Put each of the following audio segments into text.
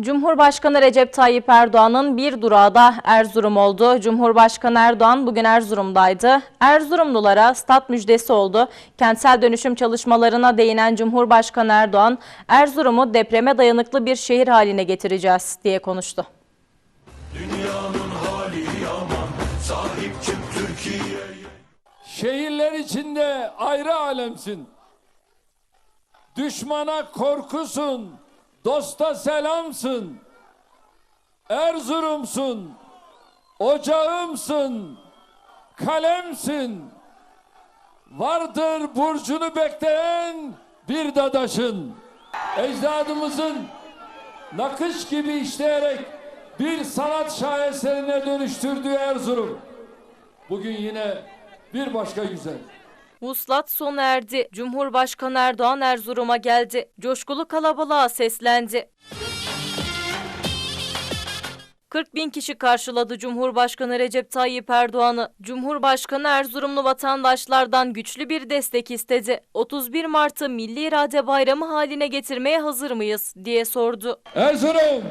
Cumhurbaşkanı Recep Tayyip Erdoğan'ın bir durağı da Erzurum oldu. Cumhurbaşkanı Erdoğan bugün Erzurum'daydı. Erzurumlulara stat müjdesi oldu. Kentsel dönüşüm çalışmalarına değinen Cumhurbaşkanı Erdoğan, Erzurum'u depreme dayanıklı bir şehir haline getireceğiz diye konuştu. Dünyanın hali yaman Sahip çık Türkiye'ye Şehirler içinde ayrı alemsin. Düşmana korkusun, dosta selamsın. Erzurumsun, ocağımsın, kalemsin. Vardır burcunu bekleyen bir dadaşın. Ecdadımızın nakış gibi işleyerek bir sanat şaheserine dönüştürdüğü Erzurum. Bugün yine bir başka güzel. Vuslat sona erdi. Cumhurbaşkanı Erdoğan Erzurum'a geldi. Coşkulu kalabalığa seslendi. 40 bin kişi karşıladı Cumhurbaşkanı Recep Tayyip Erdoğan'ı. Cumhurbaşkanı Erzurumlu vatandaşlardan güçlü bir destek istedi. 31 Mart'ı Milli İrade Bayramı haline getirmeye hazır mıyız diye sordu. Erzurum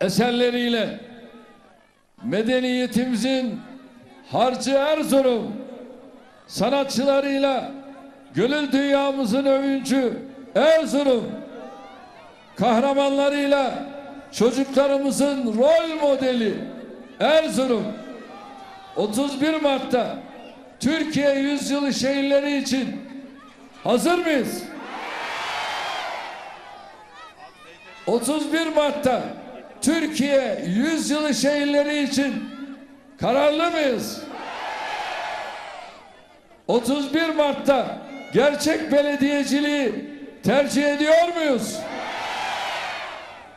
eserleriyle medeniyetimizin harcı Erzurum sanatçılarıyla gönül dünyamızın övüncü Erzurum kahramanlarıyla çocuklarımızın rol modeli Erzurum 31 Mart'ta Türkiye Yüzyılı şehirleri için hazır mıyız? 31 Mart'ta Türkiye Yüzyılı şehirleri için kararlı mıyız? 31 Mart'ta gerçek belediyeciliği tercih ediyor muyuz?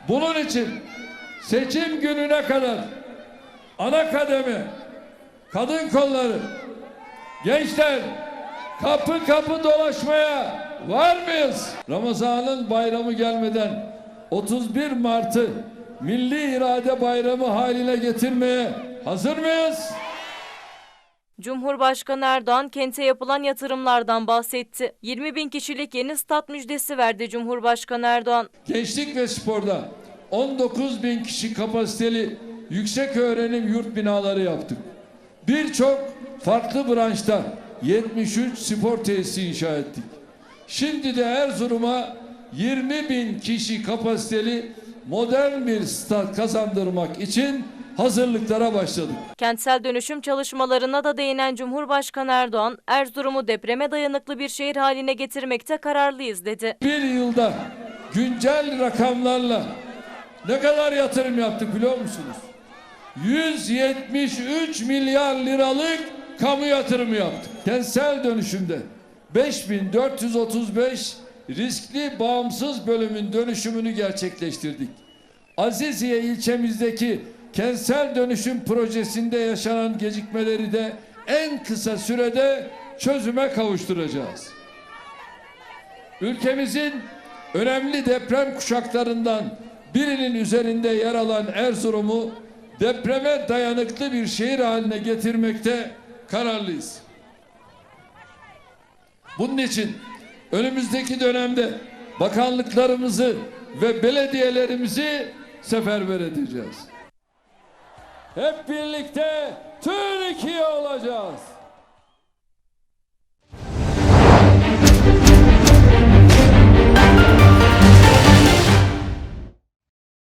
Bunun için seçim gününe kadar ana kademe, kadın kolları, gençler kapı kapı dolaşmaya var mıyız? Ramazan'ın bayramı gelmeden 31 Mart'ı Milli İrade Bayramı haline getirmeye hazır mıyız? Cumhurbaşkanı Erdoğan kente yapılan yatırımlardan bahsetti. 20 bin kişilik yeni stat müjdesi verdi Cumhurbaşkanı Erdoğan. Gençlik ve sporda 19 bin kişi kapasiteli yüksek öğrenim yurt binaları yaptık. Birçok farklı branşta 73 spor tesisi inşa ettik. Şimdi de Erzurum'a 20 bin kişi kapasiteli modern bir stat kazandırmak için hazırlıklara başladık. Kentsel dönüşüm çalışmalarına da değinen Cumhurbaşkanı Erdoğan, Erzurum'u depreme dayanıklı bir şehir haline getirmekte kararlıyız dedi. Bir yılda güncel rakamlarla ne kadar yatırım yaptık biliyor musunuz? 173 milyar liralık kamu yatırımı yaptık. Kentsel dönüşümde 5435 riskli bağımsız bölümün dönüşümünü gerçekleştirdik. Aziziye ilçemizdeki kentsel dönüşüm projesinde yaşanan gecikmeleri de en kısa sürede çözüme kavuşturacağız. Ülkemizin önemli deprem kuşaklarından birinin üzerinde yer alan Erzurum'u depreme dayanıklı bir şehir haline getirmekte kararlıyız. Bunun için önümüzdeki dönemde bakanlıklarımızı ve belediyelerimizi seferber edeceğiz. Hep birlikte Türkiye olacağız.